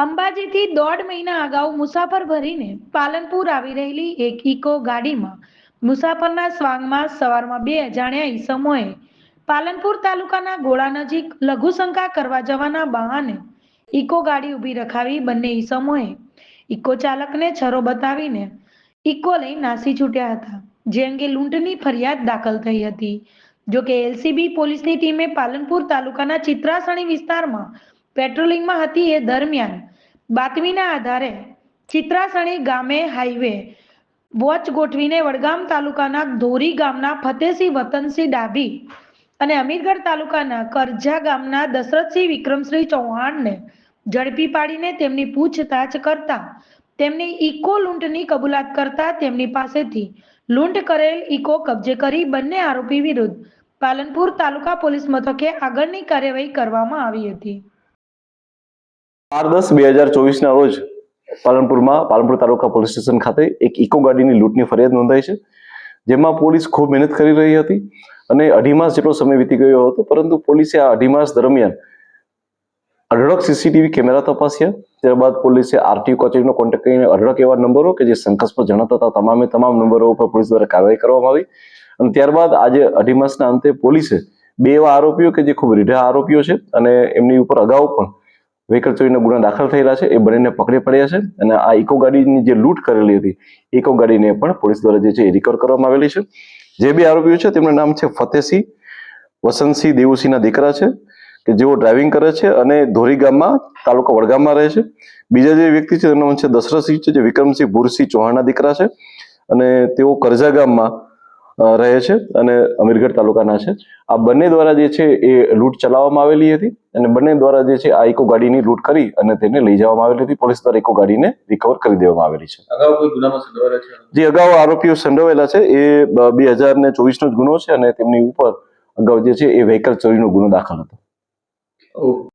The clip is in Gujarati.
અંબાજીથી દોઢ મહિના અગાઉ મુસાફર ભરીને પાલનપુર આવી રહેલી એક ઇકો ગાડીમાં મુસાફરના સ્વાંગમાં સવારમાં બે અજાણ્યા ઈસમોએ પાલનપુર તાલુકાના ગોળા નજીક લઘુશંકા કરવા જવાના બહાને ઇકો ગાડી ઊભી રખાવી બંને ઈસમોએ ઇકો ચાલકને છરો બતાવીને ઇકો લઈ નાસી છૂટ્યા હતા, જે અંગે લૂંટની ફરિયાદ દાખલ થઈ હતી. જોકે એલસીબી પોલીસની ટીમે પાલનપુર તાલુકાના ચિત્રાસણી વિસ્તારમાં પેટ્રોલિંગમાં હતી એ દરમિયાન. બાતમીના આધારે ચિત્રાસણી ગામે હાઈવે વોચ ગોઠવીને વડગામ તાલુકાના ધોરી ગામના ફતેસિંહ વતનસિંહ ડાભી અને અમીરગઢ તાલુકાના કરજા ગામના દશરથસિંહ વિક્રમસિંહ ચૌહાણને ઝડપી પાડીને તેમની પૂછતાછ કરતા તેમની ઇકો લૂંટની કબૂલાત કરતા તેમની પાસેથી લૂંટ કરેલ ઇકો કબજે કરી બંને આરોપી વિરુદ્ધ પાલનપુર તાલુકા પોલીસ મથકે આગળની કાર્યવાહી કરવામાં આવી હતી. બાર દસ બે હજાર ચોવીસના રોજ પાલનપુરમાં, પાલનપુર તાલુકા પોલીસ સ્ટેશન ખાતે એક ઇકો ગાડીની લૂંટની ફરિયાદ નોંધાઈ છે, જેમાં પોલીસ ખૂબ મહેનત કરી રહી હતી અને અઢી માસ જેટલો સમય વીતી ગયો હતો, પરંતુ પોલીસે આ અઢી માસ દરમિયાન અઢળક સીસીટીવી કેમેરા તપાસ્યા, ત્યારબાદ પોલીસે આરટીઓ કચેરીનો કોન્ટેક્ટ કરીને અઢળક એવા નંબરો કે જે શંકાસ્પદ જણાતા હતા, તમામે તમામ નંબરો ઉપર પોલીસ દ્વારા કાર્યવાહી કરવામાં આવી અને ત્યારબાદ આજે અઢી માસના અંતે પોલીસે બે એવા આરોપીઓ કે જે ખૂબ રીઢા આરોપીઓ છે અને એમની ઉપર અગાઉ પણ વ્હીકલ ચોરીના ગુના દાખલ થયેલા છે, એ બંનેને પકડી પડ્યા છે અને આ ઇકો ગાડીની જે લૂંટ કરેલી હતી, ઇકો ગાડીને પણ પોલીસ દ્વારા જે છે એ રિકવર કરવામાં આવેલી છે. જે બે આરોપીઓ છે, તેમના નામ છે ફતેસિંહ વસંતસિંહ દેવુસિંહના દીકરા છે, કે જેઓ ડ્રાઇવિંગ કરે છે અને ધોરી ગામમાં, તાલુકા વડગામમાં રહે છે. બીજા જે વ્યક્તિ છે તેમનું નામ છે દશરથસિંહ છે, જે વિક્રમસિંહ ભૂરસિંહ ચૌહાણના દીકરા છે અને તેઓ કરજા ગામમાં રહે છે અને અમીરગઢ તાલુકાના છે. આ બંને દ્વારા જે છે એ લૂંટ ચલાવવામાં આવેલી હતી અને બંને દ્વારા જે છે આ ઇકો ગાડીની લૂંટ કરી અને તેને લઈ જવામાં આવેલી હતી. પોલીસ દ્વારા ઇકો ગાડીને રિકવર કરી દેવામાં આવેલી છે. જે અગાઉ આરોપીઓ સંડોવાયેલા છે એ બે હજાર ને ચોવીસનો જ ગુનો છે અને તેમની ઉપર અગાઉ જે છે એ વ્હીકલ ચોરીનો ગુનો દાખલ હતો.